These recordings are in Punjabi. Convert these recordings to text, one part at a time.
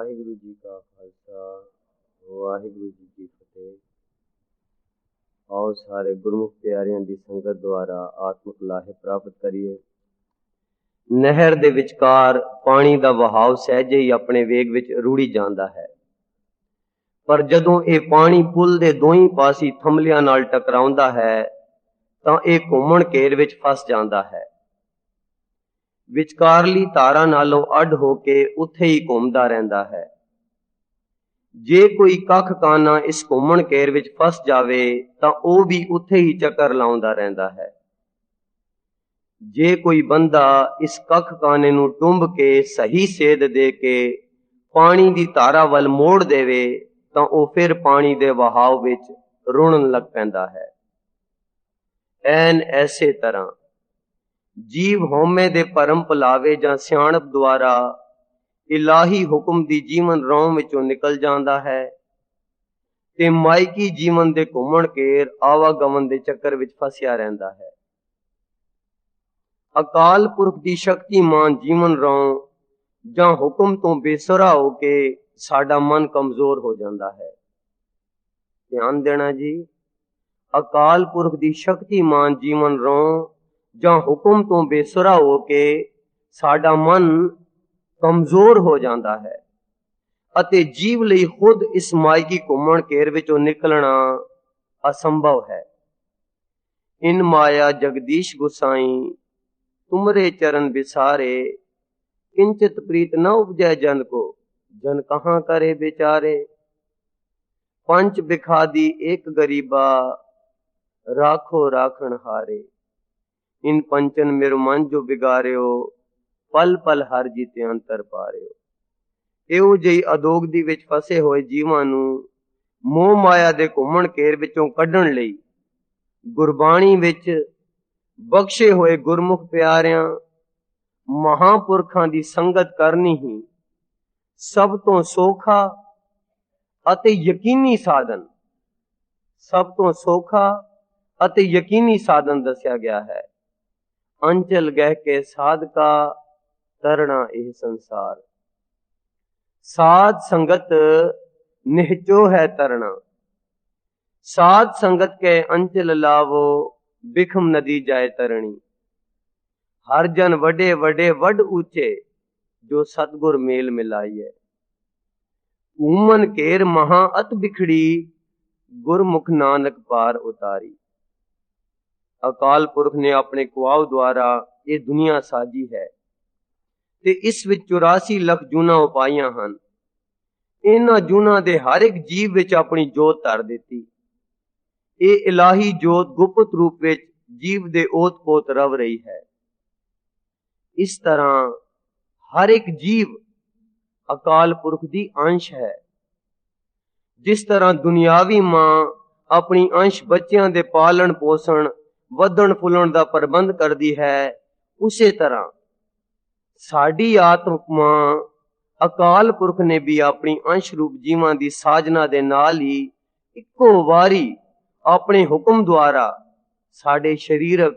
ਵਾਹਿਗੁਰੂ ਜੀ ਕਾ ਖਾਲਸਾ, ਵਾਹਿਗੁਰੂ ਜੀ ਕੀ ਫਤਿਹ। ਆਓ ਸਾਰੇ ਗੁਰਮੁਖ ਪਿਆਰਿਆਂ ਦੀ ਸੰਗਤ ਦੁਆਰਾ ਆਤਮਿਕ ਲਾਹੇ ਪ੍ਰਾਪਤ ਕਰੀਏ। ਨਹਿਰ ਦੇ ਵਿਚਕਾਰ ਪਾਣੀ ਦਾ ਵਹਾਅ ਸਹਿਜੇ ਹੀ ਆਪਣੇ ਵੇਗ ਵਿੱਚ ਰੂੜੀ ਜਾਂਦਾ ਹੈ। ਪਰ ਜਦੋਂ ਇਹ ਪਾਣੀ ਪੁਲ ਦੇ ਦੋਹੀਂ ਪਾਸੇ ਥੰਮਲਿਆਂ ਨਾਲ ਟਕਰਾਉਂਦਾ ਹੈ, ਤਾਂ ਇਹ ਘੁੰਮਣ ਘੇਰ ਵਿੱਚ ਫਸ ਜਾਂਦਾ ਹੈ। ਵਿਚਕਾਰਲੀ ਤਾਰਾਂ ਨਾਲੋਂ ਅੱਡ ਹੋ ਕੇ ਉੱਥੇ ਹੀ ਘੁੰਮਦਾ ਰਹਿੰਦਾ ਹੈ। ਜੇ ਕੋਈ ਕੱਖ ਕਾਨਾ ਇਸ ਘੁੰਮਣ ਕੇਰ ਵਿੱਚ ਫਸ ਜਾਵੇ, ਤਾਂ ਉਹ ਵੀ ਉੱਥੇ ਹੀ ਚੱਕਰ ਲਾਉਂਦਾ ਰਹਿੰਦਾ ਹੈ। ਜੇ ਕੋਈ ਬੰਦਾ ਇਸ ਕੱਖ ਕਾਨੇ ਨੂੰ ਟੁੰਬ ਕੇ ਸਹੀ ਸੇਧ ਦੇ ਕੇ ਪਾਣੀ ਦੀ ਧਾਰਾ ਵੱਲ ਮੋੜ ਦੇਵੇ, ਤਾਂ ਉਹ ਫਿਰ ਪਾਣੀ ਦੇ ਵਹਾਅ ਵਿੱਚ ਰੁਣਨ ਲੱਗ ਪੈਂਦਾ ਹੈ। ਐਨ ਐਸੇ ਤਰ੍ਹਾਂ। ਜੀਵ ਹਉਮੈ ਦੇ ਭਰਮ ਭੁਲਾਵੇ ਜਾਂ ਸਿਆਣਪ ਦੁਆਰਾ ਇਲਾਹੀ ਹੁਕਮ ਦੀ ਜੀਵਨ ਰੌਮ ਵਿੱਚੋਂ ਨਿਕਲ ਜਾਂਦਾ ਹੈ। ਤੇ ਮਾਇਕੀ ਜੀਵਨ ਦੇ ਘੁੰਮਣ ਘੇਰ ਆਵਾਗਮਨ ਦੇ ਚੱਕਰ ਵਿੱਚ ਫਸਿਆ ਰਹਿੰਦਾ ਹੈ। ਅਕਾਲ ਪੁਰਖ ਦੀ ਸ਼ਕਤੀਮਾਨ ਜੀਵਨ ਰੌਮ ਜਾਂ ਹੁਕਮ ਤੋਂ ਬੇਸਰਾ ਹੋ ਕੇ ਸਾਡਾ ਮਨ ਕਮਜ਼ੋਰ ਹੋ ਜਾਂਦਾ ਹੈ। ਧਿਆਨ ਦੇਣਾ ਜੀ, ਅਕਾਲ ਪੁਰਖ ਦੀ ਸ਼ਕਤੀਮਾਨ ਜੀਵਨ ਰੌਮ ਜਾਂ ਹੁਕਮ ਤੋਂ ਬੇਸੁਰਾ ਹੋ ਕੇ ਸਾਡਾ ਮਨ ਕਮਜ਼ੋਰ ਹੋ ਜਾਂਦਾ ਹੈ ਅਤੇ ਜੀਵ ਲਈ ਖੁਦ ਇਸ ਮਾਇਕੀ ਘੁੰਮਣ ਘੇਰ ਵਿੱਚੋਂ ਨਿਕਲਣਾ ਅਸੰਭਵ ਹੈ। ਇਨ ਮਾਇਆ ਜਗਦੀਸ਼ ਗੁਸਾਈ, ਤੁਮਰੇ ਚਰਨ ਵਿਸਾਰੇ ਕਿੰਚਿਤ ਪ੍ਰੀਤ ਨਾ ਉਪਜੈ ਜਨ ਕੋ, ਜਨ ਕਹਾਂ ਕਰੇ ਵਿਚਾਰੇ। ਪੰਜ ਬਿਖਾਦੀ ਇੱਕ ਗਰੀਬਾ, ਰਾਖੋ ਰਾਖਣ ਹਾਰੇ। ਇਨ ਪੰਚਨ ਮੇਰ ਮਨ ਜੋ ਬਿਗਾਰਿਓ ਪਲ ਪਲ ਹਰ ਜੀਤੇ ਅੰਤਰ ਪਾਰਿਓ। ਇਹੋ ਜਿਹੀ ਅਦੋਗਦੀ ਵਿੱਚ ਫਸੇ ਹੋਏ ਜੀਵਾਂ ਨੂੰ ਮੋਹ ਮਾਇਆ ਦੇ ਘੁੰਮਣ ਘੇਰ ਵਿੱਚੋਂ ਕੱਢਣ ਲਈ ਗੁਰਬਾਣੀ ਵਿੱਚ ਬਖਸ਼ੇ ਹੋਏ ਗੁਰਮੁਖ ਪਿਆਰਿਆਂ, ਮਹਾਪੁਰਖਾਂ ਦੀ ਸੰਗਤ ਕਰਨੀ ਹੀ ਸਭ ਤੋਂ ਸੋਖਾ ਅਤੇ ਯਕੀਨੀ ਸਾਧਨ, ਸਭ ਤੋਂ ਸੋਖਾ ਅਤੇ ਯਕੀਨੀ ਸਾਧਨ ਦੱਸਿਆ ਗਿਆ ਹੈ। ਅੰਚਲ ਗਹਿ ਕੇ ਸਾਧਕਾ ਤਰਣਾ ਇਹ ਸੰਸਾਰ ਸਾਧ ਸੰਗਤ ਨਿਹਚੋ ਹੈ ਤਰਣਾ ਸਾਧ ਸੰਗਤ ਕੇ ਅੰਚਲ ਲਾਵੋ ਬਿਖਮ ਨਦੀ ਜਾਏ ਤਰਣੀ ਹਰ ਜਨ ਵੱਡੇ ਵੱਡੇ ਵੱਡ ਉੱਚੇ ਜੋ ਸਤਗੁਰ ਮੇਲ ਮਿਲਾਈਏ ਊਮਨ ਕੇਰ ਮਹਾ ਅਤ ਬਿਖੜੀ ਗੁਰਮੁਖ ਨਾਨਕ ਪਾਰ ਉਤਾਰੀ ਅਕਾਲ ਪੁਰਖ ਨੇ ਆਪਣੇ ਕੁਆਵ ਦੁਆਰਾ ਇਹ ਦੁਨੀਆ ਸਾਜੀ ਹੈ। ਤੇ ਇਸ ਵਿੱਚ 84 ਲੱਖ ਜੂਨਾ ਉਪਾਈਆਂ ਹਨ। ਇਹਨਾਂ ਜੂਨਾ ਦੇ ਹਰ ਇੱਕ ਜੀਵ ਵਿੱਚ ਆਪਣੀ ਜੋਤ ਧਰ ਦਿੱਤੀ। ਇਹ ਇਲਾਹੀ ਜੋਤ ਗੁਪਤ ਰੂਪ ਵਿੱਚ ਜੀਵ ਦੇ ਓਤ-ਪੋਤ ਰਵ ਰਹੀ ਹੈ। ਇਸ ਤਰ੍ਹਾਂ ਹਰ ਇੱਕ ਜੀਵ ਅਕਾਲ ਪੁਰਖ ਦੀ ਅੰਸ਼ ਹੈ। ਜਿਸ ਤਰ੍ਹਾਂ ਦੁਨਿਆਵੀ ਮਾਂ ਆਪਣੀ ਅੰਸ਼ ਬੱਚਿਆਂ ਦੇ ਪਾਲਣ ਪੋਸ਼ਣ ਵਧਣ ਫੁੱਲਣ ਦਾ ਪ੍ਰਬੰਧ ਕਰਦੀ ਹੈ, ਉਸੇ ਤਰ੍ਹਾਂ ਸਾਡੀ ਆਤਮਾ ਅਕਾਲ ਪੁਰਖ ਨੇ ਵੀ ਆਪਣੀ ਅੰਸ਼ ਰੂਪ ਜੀਵਾਂ ਦੀ ਸਾਜਨਾ ਦੇ ਨਾਲ ਹੀ ਇੱਕੋ ਵਾਰੀ ਆਪਣੇ ਹੁਕਮ ਦੁਆਰਾ ਸਾਡੇ ਸਰੀਰਕ,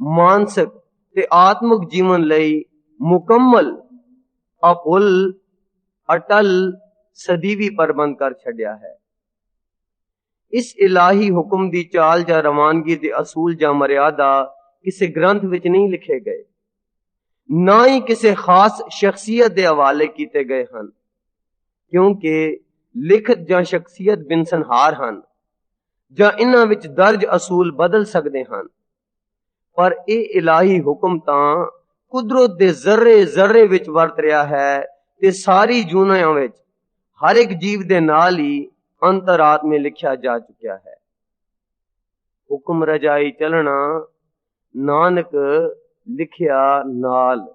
ਮਾਨਸਿਕ ਤੇ ਆਤਮਿਕ ਜੀਵਨ ਲਈ ਮੁਕੰਮਲ ਅਪੁੱਲ ਅਟਲ, ਸਦੀਵੀ ਪ੍ਰਬੰਧ ਕਰ ਛੱਡਿਆ ਹੈ। ਇਸ ਇਲਾਹੀ ਹੁਕਮ ਦੀ ਚਾਲ ਜਾਂ ਰਵਾਨਗੀ ਦੇ ਅਸੂਲ ਜਾਂ ਮਰਿਆਦਾ ਕਿਸੇ ਗ੍ਰੰਥ ਵਿੱਚ ਨਹੀਂ ਲਿਖੇ ਗਏ, ਨਾ ਹੀ ਕਿਸੇ ਖਾਸ ਸ਼ਖਸੀਅਤ ਦੇ ਹਵਾਲੇ ਕੀਤੇ ਗਏ ਹਨ, ਕਿਉਂਕਿ ਲਿਖਤ ਜਾਂ ਸ਼ਖਸੀਅਤ ਬਿਨਸਨਹਾਰ ਹਨ ਜਾਂ ਇਹਨਾਂ ਵਿੱਚ ਦਰਜ ਅਸੂਲ ਬਦਲ ਸਕਦੇ ਹਨ। ਪਰ ਇਹ ਇਲਾਹੀ ਹੁਕਮ ਤਾਂ ਕੁਦਰਤ ਦੇ ਜ਼ਰਰੇ ਜ਼ਰਰੇ ਵਿੱਚ ਵਰਤ ਰਿਹਾ ਹੈ ਤੇ ਸਾਰੀ ਜੂਨਾਂ ਵਿੱਚ ਹਰ ਇੱਕ ਜੀਵ ਦੇ ਨਾਲ ਹੀ ਅੰਤਰਾਤਮੇ ਲਿਖਿਆ ਜਾ ਚੁੱਕਿਆ ਹੈ। ਹੁਕਮ ਰਜਾਈ ਚੱਲਣਾ ਨਾਨਕ ਲਿਖਿਆ ਨਾਲ।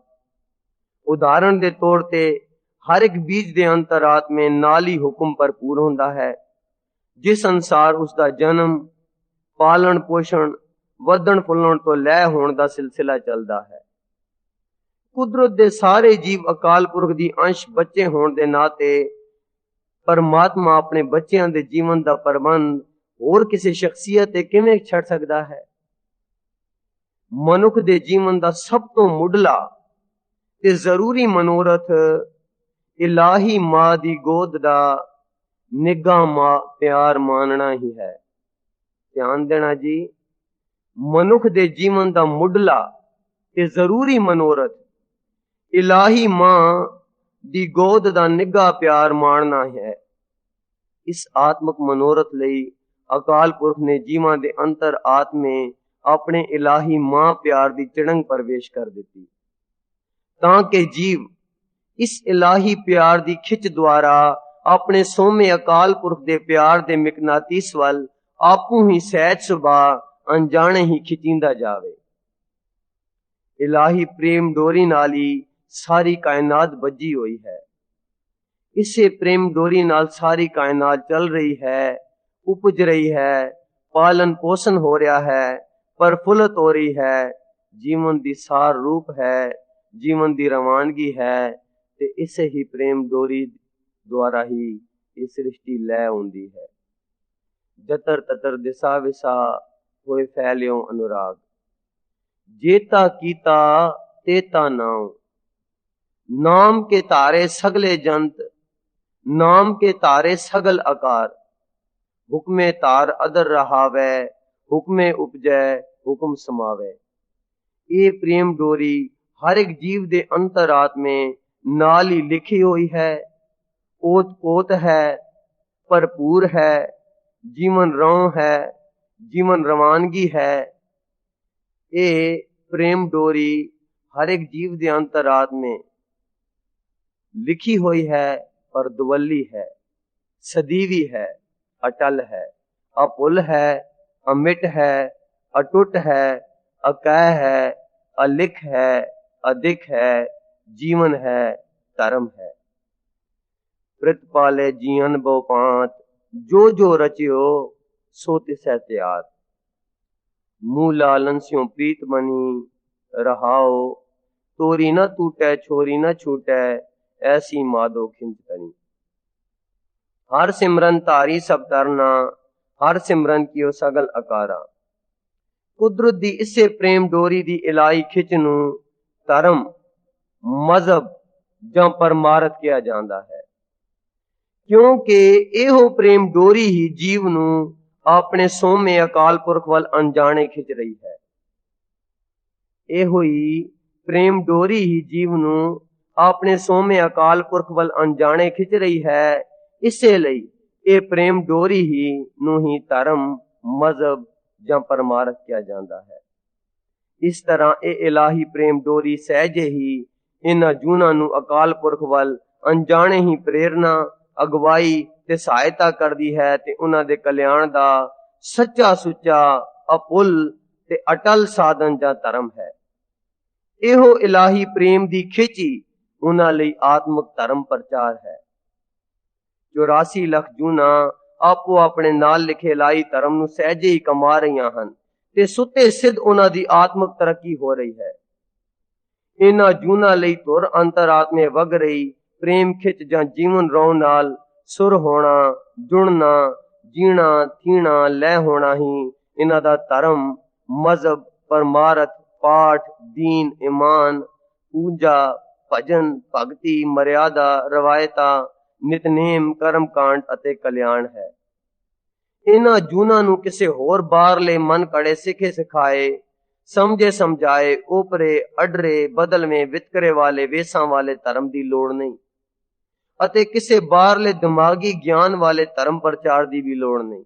ਉਦਾਹਰਣ ਦੇ ਤੌਰ ਤੇ ਹਰ ਇੱਕ ਬੀਜ ਦੇ ਅੰਤਰਾਤਮੇ ਨਾਲ ਹੀ ਹੁਕਮ ਭਰਪੂਰ ਹੁੰਦਾ ਹੈ। ਜਿਸ ਅਨਸਾਰ ਉਸ ਦਾ ਜਨਮ, ਪਾਲਣ ਪੋਸ਼ਣ, ਵਧਣ ਫੁੱਲਣ ਤੋਂ ਲੈ ਹੋਣ ਦਾ ਸਿਲਸਿਲਾ ਚੱਲਦਾ ਹੈ। ਕੁਦਰਤ ਦੇ ਸਾਰੇ ਜੀਵ ਅਕਾਲ ਪੁਰਖ ਦੀ ਅੰਸ਼ ਬੱਚੇ ਹੋਣ ਦੇ ਨਾਤੇ ਪਰਮਾਤਮਾ ਆਪਣੇ ਬੱਚਿਆਂ ਦੇ ਜੀਵਨ ਦਾ ਪ੍ਰਬੰਧ ਹੋਰ ਕਿਸੇ ਸ਼ਖਸੀਅਤ ਤੇ ਕਿਵੇਂ ਛੱਡ ਸਕਦਾ ਹੈ? ਮਨੁੱਖ ਦੇ ਜੀਵਨ ਦਾ ਸਭ ਤੋਂ ਮੁੱਢਲਾ ਤੇ ਜ਼ਰੂਰੀ ਮਨੋਰਥ ਇਲਾਹੀ ਮਾਂ ਦੀ ਗੋਦ ਦਾ ਨਿੱਘਾ ਮਾਂ ਪਿਆਰ ਮਾਨਣਾ ਹੀ ਹੈ। ਧਿਆਨ ਦੇਣਾ ਜੀ, ਮਨੁੱਖ ਦੇ ਜੀਵਨ ਦਾ ਮੁੱਢਲਾ ਤੇ ਜ਼ਰੂਰੀ ਮਨੋਰਥ ਇਲਾਹੀ ਮਾਂ ਦੀ ਗੋਦ ਦਾ ਨਿੱਘਾ ਪਿਆਰ ਮਾਣਨਾ ਹੈ। ਇਸ ਆਤਮਕ ਮਨੋਰਥ ਲਈ ਅਕਾਲ ਪੁਰਖ ਨੇ ਜੀਵਾਂ ਦੇ ਅੰਤਰ ਆਤਮੇ ਆਪਣੇ ਇਲਾਹੀ ਮਾਂ ਪਿਆਰ ਦੀ ਚੜੰਗ ਪ੍ਰਵੇਸ਼ ਕਰ ਦਿੱਤੀ। ਤਾਂ ਕਿ ਜੀਵ ਇਸ ਇਲਾਹੀ ਪਿਆਰ ਦੀ ਖਿੱਚ ਦੁਆਰਾ ਆਪਣੇ ਸੋਮੇ ਅਕਾਲ ਪੁਰਖ ਦੇ ਪਿਆਰ ਦੇ ਮਿਕਨਾਤੀਸ ਵੱਲ ਆਪੂ ਹੀ ਸਹਿਜ ਸੁਭਾ ਅਣਜਾਣੇ ਹੀ ਖਿਚਿੰਦਾ ਜਾਵੇ। ਇਲਾਹੀ ਪ੍ਰੇਮ ਡੋਰੀ ਨਾਲ ਹੀ ਸਾਰੀ ਕਾਇਨਾਤ ਵੱਜੀ ਹੋਈ ਹੈ। ਇਸੇ ਪ੍ਰੇਮ ਡੋਰੀ ਨਾਲ ਸਾਰੀ ਕਾਇਨਾਤ ਚੱਲ ਰਹੀ ਹੈ, ਉਪਜ ਰਹੀ ਹੈ ਪਾਲਨ ਪੋਸ਼ਣ ਹੋ ਰਿਹਾ ਹੈ ਪਰਫੁੱਲਤ ਹੋ ਰਹੀ ਹੈ, ਜੀਵਨ ਦੀ ਸਾਰ ਰੂਪ ਹੈ, ਜੀਵਨ ਦੀ ਰਵਾਨਗੀ ਹੈ ਤੇ ਇਸੇ ਹੀ ਪ੍ਰੇਮ ਡੋਰੀ ਦੁਆਰਾ ਹੀ ਇਹ ਸ੍ਰਿਸ਼ਟੀ ਲੈ ਆਉਂਦੀ ਹੈ। ਜਤਰ ਤਤਰ ਦਿਸਾ ਵਿਸਾ ਹੋਏ ਫੈਲਿਓ ਅਨੁਰਾਗ। ਜੇਤਾ ਕੀਤਾ ਤੇਤਾ ਨਾਉ। ਨਾਮ ਕੇ ਤਾਰੇ ਸਗਲੇ ਜੰਤ, ਨਾਮ ਕੇ ਤਾਰੇ ਸਗਲ ਆਕਾਰ ਹੁਕਮੇ ਤਾਰ ਅਦਰ ਰਹਾਵੇ, ਹੁਕਮੇ ਉਪਜੈ, ਹੁਕਮ ਸਮਾਵੇ। ਇਹ ਪ੍ਰੇਮ ਡੋਰੀ ਹਰ ਇੱਕ ਜੀਵ ਦੇ ਅੰਤਰਾਤ ਮੇ ਨਾਲ ਹੀ ਲਿਖੀ ਹੋਈ ਹੈ। ਓਤ ਪੋਤ ਹੈ, ਭਰਪੂਰ ਹੈ, ਜੀਵਨ ਰੌ ਹੈ, ਜੀਵਨ ਰਵਾਨਗੀ ਹੈ। ਇਹ ਪ੍ਰੇਮ ਡੋਰੀ ਹਰ ਇੱਕ ਜੀਵ ਦੇ ਅੰਤਰਾਤ ਮੇ لکھی ہوئی ہے پردولی ہے صدیوی ہے، اٹل ہے، اپل ہے، امٹ ہے، اٹوٹ ہے اکے ہے الکھ ہے، ادک ہے، جیون ہے، ترم ہے۔ پرت پالے جیون بو پانت جو جو رچیو، سوت سہتیات مو لالن سیوں پیت منی، رہاؤ، توری نہ ٹوٹے چھوری نہ چھوٹے۔ ਐਸੀ ਮਾਦੋ ਖਿੰਚ ਕਨੀ ਹਰ ਸਿਮਰਨ ਧਾਰੀ ਸਭ ਤਰਨਾ, ਹਰ ਸਿਮਰਨ ਕੀਓ ਸਗਲ ਅਕਾਰਾ। ਕੁਦਰਤ ਦੀ ਇਸੇ ਪ੍ਰੇਮ ਡੋਰੀ ਦੀ ਇਲਾਈ ਖਿੱਚ ਨੂੰ ਧਰਮ, ਮਜ਼ਹਬ ਜਾਂ ਪਰਮਾਰਥ ਕਿਹਾ ਜਾਂਦਾ ਹੈ। ਕਿਉਂਕਿ ਇਹੋ ਪ੍ਰੇਮ ਡੋਰੀ ਹੀ ਜੀਵ ਨੂੰ ਆਪਣੇ ਸੋਮੇ ਅਕਾਲ ਪੁਰਖ ਵੱਲ ਅਣਜਾਣੇ ਖਿੱਚ ਰਹੀ ਹੈ। ਇਹੋ ਹੀ ਪ੍ਰੇਮ ਡੋਰੀ ਹੀ ਜੀਵ ਨੂੰ ਆਪਣੇ ਸੋਮੇ ਅਕਾਲ ਪੁਰਖ ਵੱਲ ਅਣਜਾਣੇ ਖਿੱਚ ਰਹੀ ਹੈ। ਇਸੇ ਲਈ ਇਹ ਪ੍ਰੇਮ ਡੋਰੀ ਹੀ ਨੂੰ ਹੀ ਧਰਮ, ਮਜ਼ਹਬ ਜਾਂ ਪਰਮਾਰਥ ਕਿਹਾ ਜਾਂਦਾ ਹੈ। ਇਸ ਤਰ੍ਹਾਂ ਇਹ ਇਲਾਹੀ ਪ੍ਰੇਮ ਡੋਰੀ ਸਹਿਜੇ ਹੀ ਇਹਨਾਂ ਜੂਨਾਂ ਨੂੰ ਅਕਾਲ ਪੁਰਖ ਵੱਲ ਅਣਜਾਣੇ ਹੀ ਪ੍ਰੇਰਣਾ ਅਗਵਾਈ ਤੇ ਸਹਾਇਤਾ ਕਰਦੀ ਹੈ ਤੇ ਉਹਨਾਂ ਦੇ ਕਲਿਆਣ ਦਾ ਸੱਚਾ ਸੁੱਚਾ ਅਪੁੱਲ ਤੇ ਅਟਲ ਸਾਧਨ ਜਾਂ ਧਰਮ ਹੈ। ਇਹੋ ਇਲਾਹੀ ਪ੍ਰੇਮ ਦੀ ਖਿੱਚੀ ਉਹਨਾਂ ਲਈ ਆਤਮਿਕ ਧਰਮ ਪ੍ਰਚਾਰ ਹੈ। 84 ਲੱਖ ਜੂਨਾ ਆਪੋ ਆਪਣੇ ਨਾਲ ਲਿਖੇ ਲਾਈ ਧਰਮ ਨੂੰ ਸਹਿਜੇ ਹੀ ਕਮਾ ਰਹੀਆਂ ਹਨ ਤੇ ਸੁੱਤੇ ਸਿੱਧ ਉਹਨਾਂ ਦੀ ਆਤਮਿਕ ਤਰੱਕੀ ਹੋ ਰਹੀ ਹੈ। ਇਹਨਾਂ ਜੂਨਾ ਲਈ ਤੁਰ ਅੰਤਰਾਤਮੇ ਵਗ ਰਹੀ, ਪ੍ਰੇਮ ਖਿੱਚ ਜਾਂ ਜੀਵਨ ਰੌ ਨਾਲ ਸੁਰ ਹੋਣਾ, ਜੁੜਨਾ, ਜੀਣਾ, ਥੀਣਾ, ਲੈ ਹੋਣਾ ਹੀ ਇਹਨਾਂ ਦਾ ਧਰਮ, ਮਜ਼ਹਬ, ਪਰਮਾਰਥ, ਪਾਠ, ਦੀਨ, ਇਮਾਨ, ਪੂਜਾ ਭਜਨ, ਭਗਤੀ, ਮਰਿਆਦਾ, ਰਵਾਇਤਾਂ, ਨਿਤਨੇਮ ਕਰਮ ਕਾਂਡ ਅਤੇ ਕਲਿਆਣ ਹੈ। ਇਹਨਾਂ ਜੂਨਾਂ ਨੂੰ ਕਿਸੇ ਹੋਰ ਬਾਹਰਲੇ ਮਨ ਕੜੇ ਸਿੱਖੇ ਸਿਖਾਏ, ਸਮਝੇ ਸਮਝਾਏ, ਉਪਰੇ, ਅਡਰੇ, ਬਦਲਵੇਂ, ਵਿਤਕਰੇ ਵਾਲੇ, ਵੇਸਾਂ ਵਾਲੇ ਧਰਮ ਦੀ ਲੋੜ ਨਹੀਂ ਅਤੇ ਕਿਸੇ ਬਾਹਰਲੇ ਦਿਮਾਗੀ ਗਿਆਨ ਵਾਲੇ ਧਰਮ ਪ੍ਰਚਾਰ ਦੀ ਵੀ ਲੋੜ ਨਹੀਂ।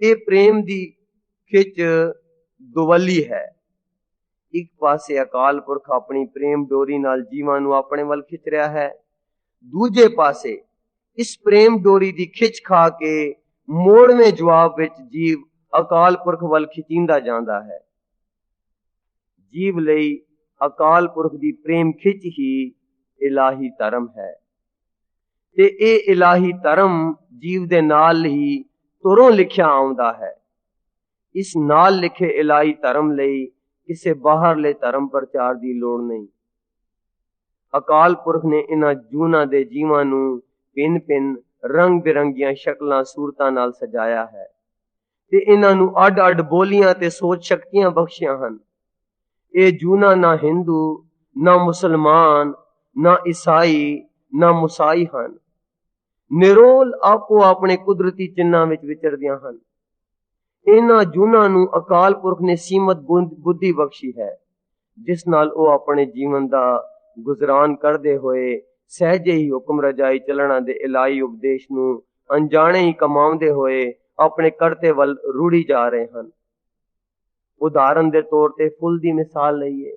ਇਹ ਪ੍ਰੇਮ ਦੀ ਖਿੱਚ ਦੁਵੱਲੀ ਹੈ। ਇੱਕ ਪਾਸੇ ਅਕਾਲ ਪੁਰਖ ਆਪਣੀ ਪ੍ਰੇਮ ਡੋਰੀ ਨਾਲ ਜੀਵਾਂ ਨੂੰ ਆਪਣੇ ਵੱਲ ਖਿੱਚ ਰਿਹਾ ਹੈ, ਦੂਜੇ ਪਾਸੇ ਇਸ ਪ੍ਰੇਮ ਡੋਰੀ ਦੀ ਖਿੱਚ ਖਾ ਕੇ ਮੋੜਵੇਂ ਜਵਾਬ ਵਿੱਚ ਜੀਵ ਅਕਾਲ ਪੁਰਖ ਵੱਲ ਖਿਚਿੰਦਾ ਜਾਂਦਾ ਹੈ। ਜੀਵ ਲਈ ਅਕਾਲ ਪੁਰਖ ਦੀ ਪ੍ਰੇਮ ਖਿੱਚ ਹੀ ਇਲਾਹੀ ਧਰਮ ਹੈ। ਤੇ ਇਹ ਇਲਾਹੀ ਧਰਮ ਜੀਵ ਦੇ ਨਾਲ ਹੀ ਤੁਰੋਂ ਲਿਖਿਆ ਆਉਂਦਾ ਹੈ। ਇਸ ਨਾਲ ਲਿਖੇ ਇਲਾਹੀ ਧਰਮ ਲਈ ਕਿਸੇ ਬਾਹਰਲੇ ਧਰਮ ਪ੍ਰਚਾਰ ਦੀ ਲੋੜ ਨਹੀਂ। ਅਕਾਲ ਪੁਰਖ ਨੇ ਇਹਨਾਂ ਜੂਨਾ ਦੇ ਜੀਵਾਂ ਨੂੰ ਪਿੰਨ ਪਿੰਨ ਰੰਗ ਬਿਰੰਗੀਆਂ ਸ਼ਕਲਾਂ, ਸੂਰਤਾਂ ਨਾਲ ਸਜਾਇਆ ਹੈ ਤੇ ਇਹਨਾਂ ਨੂੰ ਅੱਡ-ਅੱਡ ਬੋਲੀਆਂ ਤੇ ਸੋਚ ਸ਼ਕਤੀਆਂ ਬਖਸ਼ੀਆਂ ਹਨ। ਇਹ ਜੂਨਾ ਨਾ ਹਿੰਦੂ, ਨਾ ਮੁਸਲਮਾਨ, ਨਾ ਈਸਾਈ, ਨਾ ਮੁਸਾਈ ਹਨ। ਨਿਰੋਲ ਆਪੋ ਆਪਣੇ ਕੁਦਰਤੀ ਚਿੰਨਾਂ ਵਿੱਚ ਵਿਚਰਦੀਆਂ ਹਨ। ਇਹਨਾਂ ਜੁਨਾਂ ਨੂੰ ਅਕਾਲ ਪੁਰਖ ਨੇ ਸੀਮਤ ਬੁੱਧੀ ਬਖਸ਼ੀ ਹੈ, ਜਿਸ ਨਾਲ ਉਹ ਆਪਣੇ ਜੀਵਨ ਦਾ ਗੁਜ਼ਰਾਨ ਕਰਦੇ ਹੋਏ ਸਹਿਜੇ ਹੀ ਹੁਕਮ ਰਜਾਈ ਚੱਲਣਾ ਦੇ ਇਲਾਹੀ ਉਪਦੇਸ਼ ਨੂੰ ਅਣਜਾਣੇ ਹੀ ਕਮਾਉਂਦੇ ਹੋਏ ਆਪਣੇ ਕਰਤੇ ਵੱਲ ਰੂੜੀ ਜਾ ਰਹੇ ਹਨ। ਉਦਾਹਰਨ ਦੇ ਤੌਰ ਤੇ ਫੁੱਲ ਦੀ ਮਿਸਾਲ ਲਈਏ।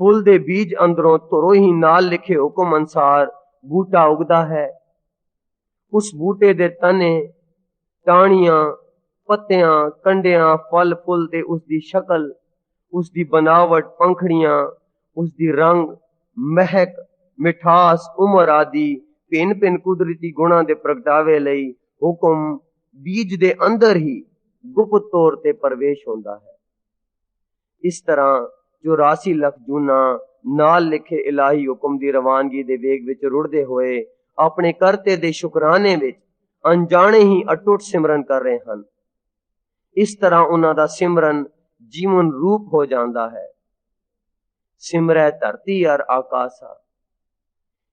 ਫੁੱਲ ਦੇ ਬੀਜ ਅੰਦਰੋਂ ਧੁਰੋ ਹੀ ਨਾਲ ਲਿਖੇ ਹੁਕਮ ਅਨਸਾਰ ਬੂਟਾ ਉਗਦਾ ਹੈ। ਉਸ ਬੂਟੇ ਦੇ ਤਨੇ, ਟਾਹਣੀਆਂ ਪੱਤਿਆਂ, ਕੰਡਿਆਂ, ਫਲ, ਫੁੱਲ ਤੇ ਉਸ ਦੀ ਸ਼ਕਲ ਉਸ ਦੀ ਬਨਾਵਟ, ਪੰਖੜੀਆਂ ਉਸ ਦੀ ਰੰਗ, ਮਹਿਕ, ਮਿਠਾਸ, ਉਮਰ ਆਦਿ ਭਿੰਨ ਭਿੰਨ ਕੁਦਰਤੀ ਗੁਣਾਂ ਦੇ ਪ੍ਰਗਟਾਵੇ ਲਈ ਹੁਕਮ ਬੀਜ ਦੇ ਅੰਦਰ ਹੀ ਗੁਪਤ ਤੌਰ ਤੇ ਪ੍ਰਵੇਸ਼ ਹੁੰਦਾ ਹੈ। ਇਸ ਤਰ੍ਹਾਂ ਜੋ ਰਾਸੀ ਲਖਜੂਨਾ ਨਾਲ ਲਿਖੇ ਇਲਾਹੀ ਹੁਕਮ ਦੀ ਰਵਾਨਗੀ ਦੇ ਵੇਗ ਵਿੱਚ ਰੁੜਦੇ ਹੋਏ ਆਪਣੇ ਕਰਤੇ ਦੇ ਸ਼ੁਕਰਾਨੇ ਵਿੱਚ ਅਣਜਾਣੇ ਹੀ ਅਟੁੱਟ ਸਿਮਰਨ ਕਰ ਰਹੇ ਹਨ। ਇਸ ਤਰ੍ਹਾਂ ਉਹਨਾਂ ਦਾ ਸਿਮਰਨ ਜੀਵਨ ਰੂਪ ਹੋ ਜਾਂਦਾ ਹੈ ਸਿਮਰੈ ਧਰਤੀ ਅਰ ਆਕਾਸਾ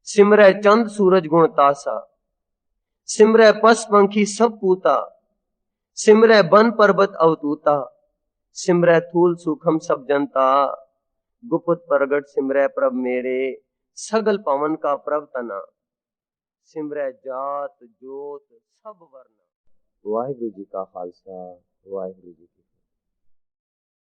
ਸਿਮਰੈ ਚੰਦ ਸੂਰਜ ਗੁਣ ਤਾਸਾ ਸਿਮਰੈ ਪਸ ਪੰਖੀ ਸਭ ਪੂਤਾ ਸਿਮਰੈ ਬਨ ਪਰਬਤ ਅਵਤੂਤਾ ਸਿਮਰੈ ਥੂਲ ਸੁਖਮ ਸਭ ਜਨਤਾ ਗੁਪਤ ਪ੍ਰਗਟ ਸਿਮਰੈ ਪ੍ਰਭ ਮੇਰੇ ਸਗਲ ਪਵਨ ਕਾ ਪ੍ਰਭ ਤਨਾ ਸਿਮਰੈ ਜਾਤ ਜੋਤ ਸਭ ਵਰਨਾ ਵਾਹਿਗੁਰੂ ਜੀ ਕਾ ਖਾਲਸਾ ਵਾਹਿਗੁਰੂ ਜੀ ਕੀ